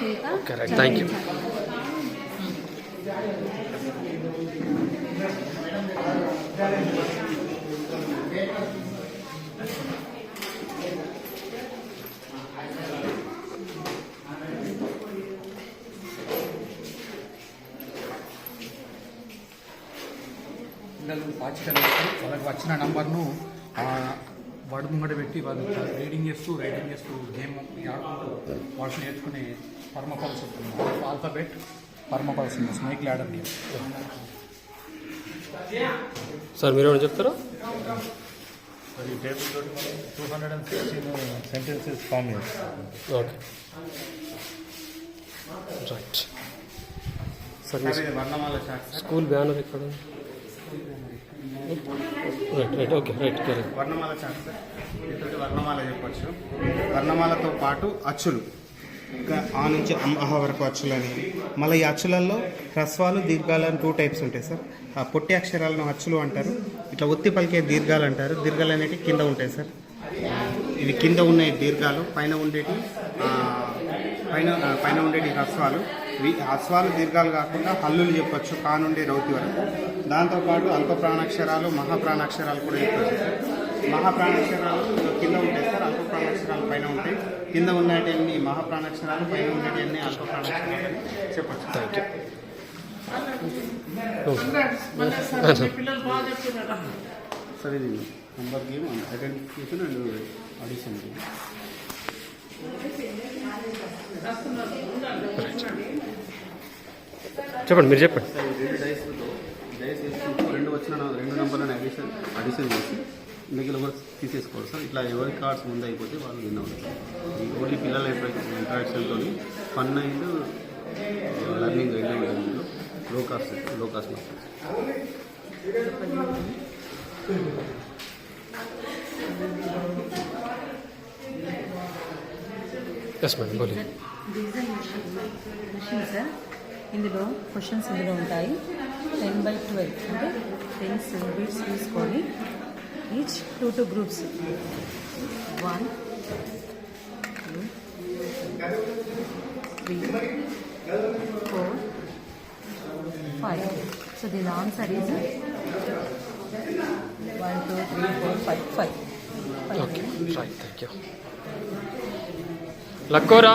Thank you. చదివించాలి. పిల్లలు వాళ్ళకి వచ్చిన నంబర్ను వాడు ముంగట పెట్టి వాళ్ళు రీడింగ్ చేస్తూ రైటింగ్ చేస్తూ గేమ్ ఆడుకుంటూ వాళ్ళు నేర్చుకునే పర్మపల్స్ ఉంటుంది. ఆల్ఫాబెట్ పర్మపల్స్ ఉంది స్నేక్ ల్యాడర్ గేమ్. సార్ మీరు ఏమైనా చెప్తారా? ఈ టేబుల్ తోటి మనం two hundred and sixteen sentences form చేస్తాం. ఓకే. రైట్ సార్ మీ ఇది వర్ణమాల చాట్ సార్ స్కూల్ బ్యానర్ ఎక్కడ? Right right okay right correct వర్ణమాల chart sir వర్ణమాల చెప్పచ్చు. వర్ణమాలతో పాటు అచ్చులు. ఇంకా ఆ నుంచి అమ్ వరకు అచ్చులు అని. మళ్ళీ ఈ అచ్చులలో హ్రస్వాలు దీర్ఘాలు అని టూ టైప్స్ ఉంటాయి సార్ ఆ పొట్టి అక్షరాలను అచ్చులు అంటారు. ఇట్లా ఒత్తి పలికే దీర్ఘాలు అంటారు. దీర్ఘాలు అనేవి కింద ఉంటాయి సార్ ఇవి కింద ఉన్నాయి దీర్ఘాలు పైన ఉండేటి పైన పైన ఉండేటి హ్రస్వాలు. హ్రస్వాలు దీర్ఘాలు కాకుండా హల్లులు చెప్పొచ్చు కా నుండి రౌతి వరకు దాంతోపాటు అల్ప ప్రాణాక్షరాలు మహా ప్రాణాక్షరాలు కూడా చెప్పొచ్చు. సార్ మహా ప్రాణాక్షరాలు కింద ఉంటాయి సార్ అల్ప ప్రాణాక్షరాలు పైన ఉంటాయి. కింద ఉన్నటువంటి మహా ప్రాణాక్షరాలు పైన ఉండేటివన్నీ అల్ప ప్రాణాక్షరాలు చెప్పొచ్చు. థ్యాంక్ యూ సార్ ఇది number game identification and addition game చెప్పండి మీరు చెప్పండి. రెండు వచ్చిన రెండు నెంబర్లను అడిషన్ అడిషన్ చేసి మిగిలిన కూడా తీసేసుకోవాలి సార్. ఇట్లా ఎవరి కార్డ్స్ ముందు అయిపోతే వాళ్ళు విన్ అవుతారు. ఓన్లీ పిల్లల ఇంటరాక్షన్తో ఫన్ అండ్ లర్నింగ్ రెండు లో కాస్ట్లో కాస్ట్ ఎస్ మేడం బోలి డీజిల్ మెషిన్ సార్ ఇందులో క్వశ్చన్స్ ఇందులో ఉంటాయి. టెన్ బై ట్వెల్వ్ అంటే టెన్స్ బీట్స్ తీసుకొని each two two groups one two three four five so దీని answer is one two three four five five okay five thank you లక్కోరా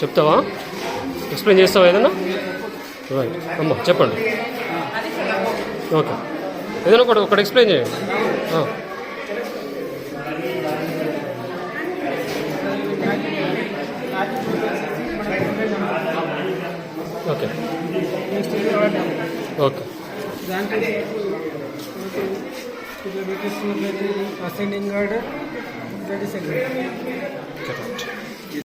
చెప్తావా explain చేస్తావా ఏదన్నా? Right అమ్మా చెప్పండి. ఓకే ఏదైనా ఒకటి ఒకటి ఎక్స్ప్లెయిన్ చేయండి. ఓకే ఓకే దాంట్లో గార్డ్ is ascending కరెక్ట్